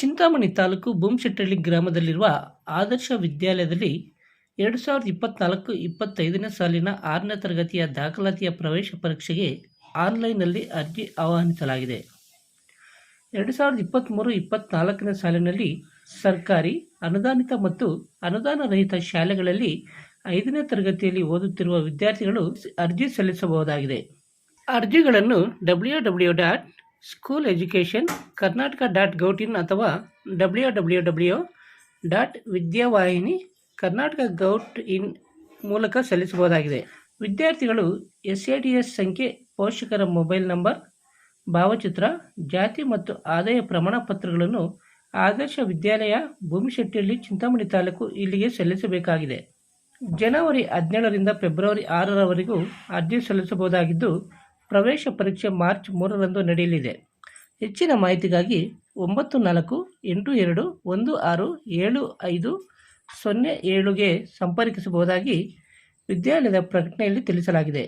ಚಿಂತಾಮಣಿ ತಾಲೂಕು ಬೊಮ್ಮಶೆಟ್ಟಹಳ್ಳಿ ಗ್ರಾಮದಲ್ಲಿರುವ ಆದರ್ಶ ವಿದ್ಯಾಲಯದಲ್ಲಿ ಎರಡು ಸಾವಿರದ ಇಪ್ಪತ್ನಾಲ್ಕು ಇಪ್ಪತ್ತೈದನೇ ಸಾಲಿನ ಆರನೇ ತರಗತಿಯ ದಾಖಲಾತಿಯ ಪ್ರವೇಶ ಪರೀಕ್ಷೆಗೆ ಆನ್ಲೈನ್ನಲ್ಲಿ ಅರ್ಜಿ ಆಹ್ವಾನಿಸಲಾಗಿದೆ. ಎರಡು ಸಾವಿರದ ಇಪ್ಪತ್ತ್ಮೂರು ಇಪ್ಪತ್ತ್ನಾಲ್ಕನೇ ಸಾಲಿನಲ್ಲಿ ಸರ್ಕಾರಿ, ಅನುದಾನಿತ ಮತ್ತು ಅನುದಾನ ರಹಿತ ಶಾಲೆಗಳಲ್ಲಿ ಐದನೇ ತರಗತಿಯಲ್ಲಿ ಓದುತ್ತಿರುವ ವಿದ್ಯಾರ್ಥಿಗಳು ಅರ್ಜಿ ಸಲ್ಲಿಸಬಹುದಾಗಿದೆ. ಅರ್ಜಿಗಳನ್ನು W W dot school education Karnataka dot gov in ಅಥವಾ W W W dot Vidyavahini Karnataka gov in ಮೂಲಕ ಸಲ್ಲಿಸಬಹುದಾಗಿದೆ ವಿದ್ಯಾರ್ಥಿಗಳು ಎಸ್ ಎ ಡಿ ಎಸ್ ಸಂಖ್ಯೆ ಪೋಷಕರ ಮೊಬೈಲ್ ನಂಬರ್ ಭಾವಚಿತ್ರ ಜಾತಿ ಮತ್ತು ಆದಾಯ ಪ್ರಮಾಣ ಪತ್ರಗಳನ್ನು ಆದರ್ಶ ವಿದ್ಯಾಲಯ ಭೂಮಿಶೆಟ್ಟಿಹಳ್ಳಿ ಚಿಂತಾಮಣಿ ತಾಲೂಕು ಇಲ್ಲಿಗೆ ಸಲ್ಲಿಸಬೇಕಾಗಿದೆ ಜನವರಿ ಹದಿನೇಳರಿಂದ ಫೆಬ್ರವರಿ ಆರರವರೆಗೂ ಅರ್ಜಿ ಸಲ್ಲಿಸಬಹುದಾಗಿದ್ದು ಪ್ರವೇಶ ಪರೀಕ್ಷೆ ಮಾರ್ಚ್ ಮೂರರಂದು ನಡೆಯಲಿದೆ. ಹೆಚ್ಚಿನ ಮಾಹಿತಿಗಾಗಿ ಒಂಬತ್ತು ನಾಲ್ಕು ಎಂಟು ಎರಡು ಒಂದು ಆರು ಏಳು ಐದು ಸೊನ್ನೆ ಏಳುಗೆ ಸಂಪರ್ಕಿಸಬಹುದಾಗಿ ವಿದ್ಯಾಲಯದ ಪ್ರಕಟಣೆಯಲ್ಲಿ ತಿಳಿಸಲಾಗಿದೆ.